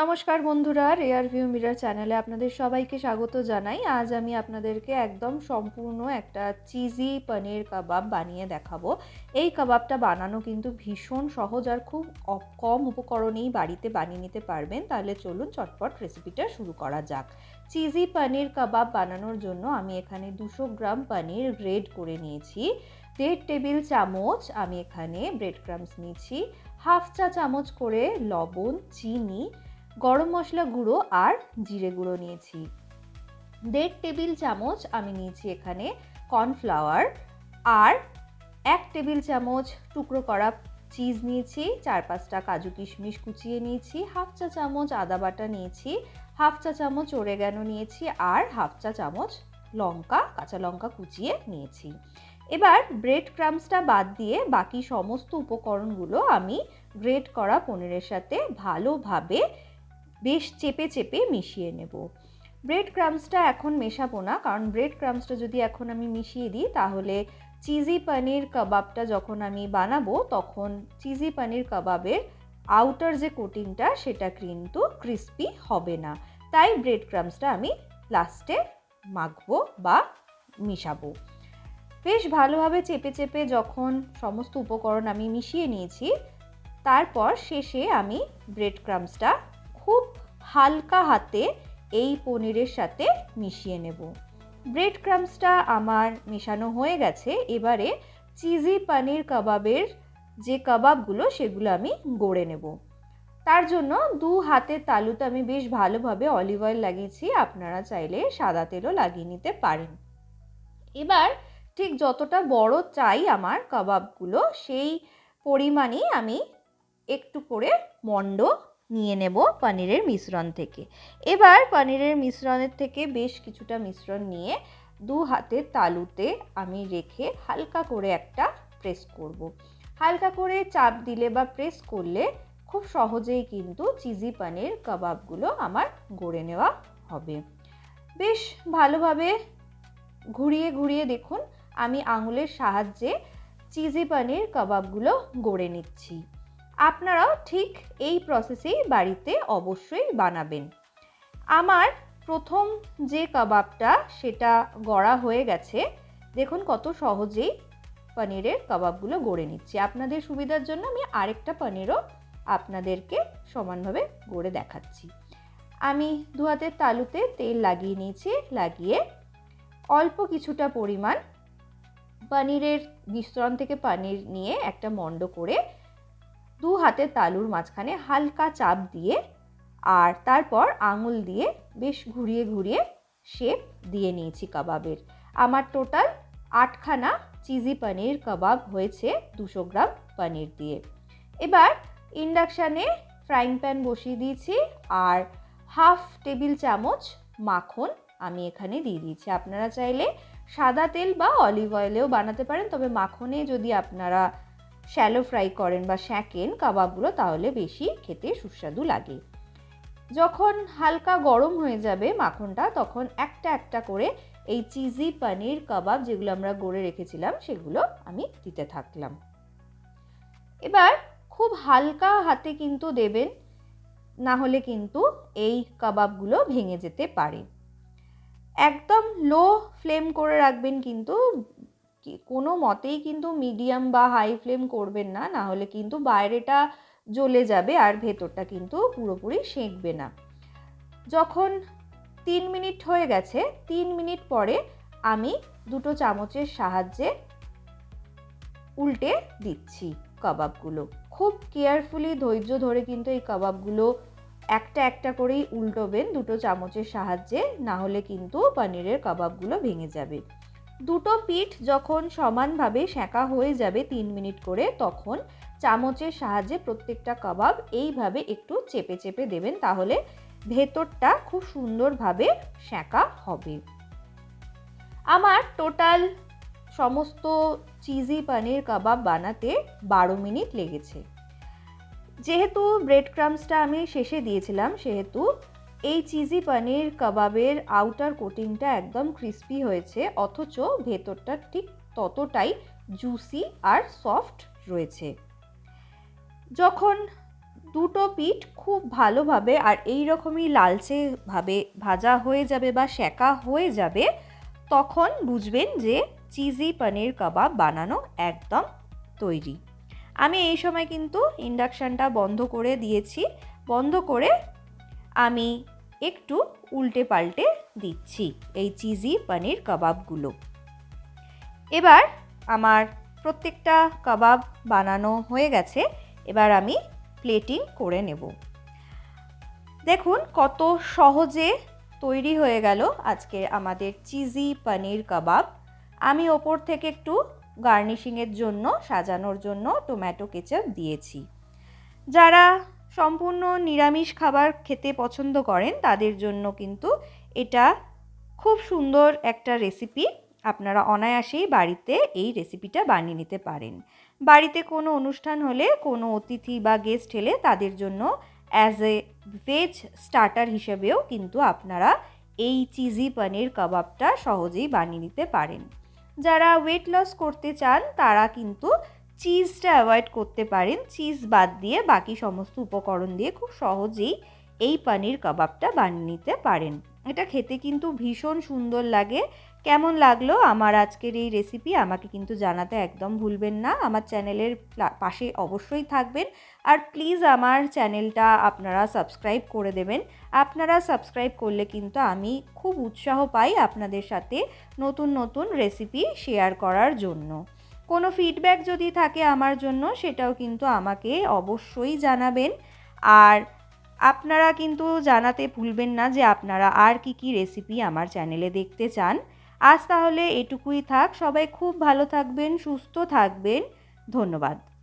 নমস্কার বন্ধুরা rare view mirror চ্যানেলে আপনাদের সবাইকে স্বাগত জানাই। আজ আমি আপনাদেরকে একদম সম্পূর্ণ একটা চিজি পনির কাবাব বানিয়ে দেখাবো। এই কাবাবটা বানানো কিন্তু ভীষণ সহজ আর খুব কম উপকরণেই বাড়িতে বানিয়ে নিতে পারবেন। তাহলে চলুন চটপট রেসিপিটা শুরু করা যাক। চিজি পনির কাবাব বানানোর জন্য আমি এখানে দুশো গ্রাম পনির গ্রেড করে নিয়েছি। দেড় টেবিল চামচ আমি এখানে ব্রেড ক্রামস নিয়েছি হাফ চা চামচ করে লবণ, চিনি গরম মশলা গুঁড়ো আর জিরে গুঁড়ো নিয়েছি। দেড় টেবিল চামচ আমি নিয়েছি এখানে কর্নফ্লাওয়ার আর এক টেবিল চামচ টুকরো করা চিজ নিয়েছি, চার পাঁচটা কাজু কিশমিশ কুচিয়ে নিয়েছি, হাফ চা চামচ আদা বাটা নিয়েছি, হাফ চা চামচ ওরেগানো নিয়েছি আর হাফ চা চামচ লঙ্কা, কাঁচা লঙ্কা কুচিয়ে নিয়েছি। এবার ব্রেড ক্রামসটা বাদ দিয়ে বাকি সমস্ত উপকরণগুলো আমি গ্রেট করা পনিরের সাথে ভালোভাবে বেশ চেপে চেপে মিশিয়ে নেব। ব্রেড ক্রামসটা এখন মেশাবো না, কারণ ব্রেড ক্রামসটা যদি এখন আমি মিশিয়ে দিই, তাহলে চিজি পনির কাবাবটা যখন আমি বানাবো, তখন চিজি পনির কাবাবের আউটার যে কোটিংটা সেটা কিন্তু ক্রিস্পি হবে না। তাই ব্রেড ক্রামসটা আমি লাস্টে মাখবো বা মিশাবো। বেশ ভালোভাবে চেপে চেপে যখন সমস্ত উপকরণ আমি মিশিয়ে নিয়েছি, তারপর শেষে আমি ব্রেড ক্রামসটা খুব হালকা হাতে এই পনিরের সাথে মিশিয়ে নেব। ব্রেড ক্রামসটা আমার মেশানো হয়ে গেছে। এবারে চিজি পনির কাবাবের যে কাবাবগুলো সেগুলো আমি গড়ে নেব। তার জন্য দু হাতের তালুতে আমি বেশ ভালোভাবে অলিভ অয়েল লাগিয়েছি। আপনারা চাইলে সাদা তেলও লাগিয়ে নিতে পারেন। এবার ঠিক যতটা বড় চাই আমার কাবাবগুলো সেই পরিমাণই আমি একটু করে মন্ড নিয়ে নেব পনিরের মিশ্রণ থেকে। এবার পনিরের মিশ্রণের থেকে বেশ কিছুটা মিশ্রণ নিয়ে দু হাতের তালুতে আমি রেখে হালকা করে একটা প্রেস করব। হালকা করে চাপ দিলে বা প্রেস করলে খুব সহজেই কিন্তু চিজি পনির কাবাবগুলো আমার গড়ে নেওয়া হবে। বেশ ভালোভাবে ঘুরিয়ে ঘুরিয়ে দেখুন, আমি আঙুলের সাহায্যে চিজি পনির কাবাবগুলো গড়ে নিচ্ছি। আপনারাও ঠিক এই প্রসেসেই বাড়িতে অবশ্যই বানাবেন। আমার প্রথম যে কাবাবটা সেটা গড়া হয়ে গেছে। দেখুন কত সহজেই পনিরের কাবাবগুলো গড়ে নিচ্ছি। আপনাদের সুবিধার জন্য আমি আরেকটা পনিরও আপনাদেরকে সমানভাবে গড়ে দেখাচ্ছি। আমি দু হাতের তালুতে তেল লাগিয়ে নিয়েছি, লাগিয়ে অল্প কিছুটা পরিমাণ পনিরের মিশ্রণ থেকে পনির নিয়ে একটা মণ্ড করে দু হাতের তালুর মাঝখানে হালকা চাপ দিয়ে আর তারপর আঙুল দিয়ে বেশ ঘুরিয়ে ঘুরিয়ে শেপ দিয়ে নিয়েছি কাবাবের। আমার টোটাল আটখানা চিজি পনির কাবাব হয়েছে দুশো গ্রাম পনির দিয়ে। এবার ইন্ডাকশানে ফ্রাইং প্যান বসিয়ে দিয়েছি আর হাফ টেবিল চামচ মাখন আমি এখানে দিয়ে দিয়েছি। আপনারা চাইলে সাদা তেল বা অলিভ অয়েলেও বানাতে পারেন, তবে মাখনে যদি আপনারা শ্যালো ফ্রাই করেন বা শ্যাঁকেন কাবাবগুলো, তাহলে বেশি খেতে সুস্বাদু লাগে। যখন হালকা গরম হয়ে যাবে মাখনটা, তখন একটা একটা করে এই চিজি পনির কাবাব যেগুলো আমরা গড়ে রেখেছিলাম, সেগুলো আমি দিতে থাকলাম। এবার খুব হালকা হাতে কিন্তু দেবেন, না হলে কিন্তু এই কাবাবগুলো ভেঙে যেতে পারে। একদম লো ফ্লেম করে রাখবেন কিন্তু কোনো মতেই কিন্তু মিডিয়াম বা হাই ফ্লেম করবেন না না হলে কিন্তু বাইরেটা জ্বলে যাবে আর ভেতরটা কিন্তু পুরোপুরি সেঁকবে না। যখন তিন মিনিট হয়ে গেছে, তিন মিনিট পরে আমি দুটো চামচের সাহায্যে উল্টে দিচ্ছি কাবাবগুলো। খুব কেয়ারফুলি ধৈর্য ধরে কিন্তু এই কাবাবগুলো একটা একটা করেই উল্টোবেন দুটো চামচের সাহায্যে, না হলে কিন্তু পনিরের কাবাবগুলো ভেঙে যাবে। দুটো পিঠ যখন সমানভাবে সেঁকা হয়ে যাবে তিন মিনিট করে, তখন চামচের সাহায্যে প্রত্যেকটা কাবাব এইভাবে একটু চেপে চেপে দেবেন, তাহলে ভেতরটা খুব সুন্দরভাবে সেঁকা হবে। আমার টোটাল সমস্ত চিজি পানির কাবাব বানাতে বারো মিনিট লেগেছে। যেহেতু ব্রেড ক্রামসটা আমি শেষে দিয়েছিলাম, সেহেতু এই চিজি পানির কাবাবের আউটার কোটিংটা একদম ক্রিস্পি হয়েছে, অথচ ভেতরটা ঠিক ততটাই জুসি আর সফট রয়েছে। যখন দুটো পিঠ খুব ভালোভাবে আর এই রকমই লালচে ভাবে ভাজা হয়ে যাবে বা সেকা হয়ে যাবে, তখন বুঝবেন যে চিজি পনির কাবাব বানানো একদম তৈরি। আমি এই সময় কিন্তু ইন্ডাকশানটা বন্ধ করে দিয়েছি। বন্ধ করে আমি একটু উল্টে পাল্টে দিচ্ছি এই চিজি পনির কাবাবগুলো। এবার আমার প্রত্যেকটা কাবাব বানানো হয়ে গেছে, এবার আমি প্লেটিং করে নেব। দেখুন কত সহজে তৈরি হয়ে গেল আজকে আমাদের চিজি পনির কাবাব। আমি ওপর থেকে একটু গার্নিশিংয়ের জন্য, সাজানোর জন্য টোম্যাটো কেচাপ দিয়েছি। যারা সম্পূর্ণ নিরামিষ খাবার খেতে পছন্দ করেন, তাদের জন্য কিন্তু এটা খুব সুন্দর একটা রেসিপি আপনারা অনায়াসেই বাড়িতে এই রেসিপিটা বানিয়ে নিতে পারেন। বাড়িতে কোনো অনুষ্ঠান হলে, কোনো অতিথি বা গেস্ট হলে তাদের জন্য অ্যাজ এ ভেজ স্টার্টার হিসেবেও কিন্তু আপনারা এই চিজি পনির কাবাবটা সহজেই বানিয়ে নিতে পারেন। যারা ওয়েট লস করতে চান, তারা কিন্তু চিজটা অ্যাভয়েড করতে পারেন। চিজ বাদ দিয়ে বাকি সমস্ত উপকরণ দিয়ে খুব সহজেই এই পনির কাবাবটা বানিয়ে নিতে পারেন। এটা খেতে কিন্তু ভীষণ সুন্দর লাগে। কেমন লাগল আমার আজকের এই রেসিপি আমাকে কিন্তু জানাতে একদম ভুলবেন না। আমার চ্যানেলের পাশে অবশ্যই থাকবেন। আর প্লিজ আমার চ্যানেলটা আপনারা সাবস্ক্রাইব করে দেবেন। আপনারা সাবস্ক্রাইব করলে কিন্তু আমি খুব উৎসাহ পাই আপনাদের সাথে নতুন নতুন রেসিপি শেয়ার করার জন্য। কোনো ফিডব্যাক যদি থাকে আমার জন্য, সেটাও কিন্তু আমাকে অবশ্যই জানাবেন। আর আপনারা কিন্তু জানাতে ভুলবেন না যে আপনারা আর কি কি রেসিপি আমার চ্যানেলে দেখতে চান। আজ তাহলে এটুকুই থাক। সবাই খুব ভালো থাকবেন, সুস্থ থাকবেন। ধন্যবাদ।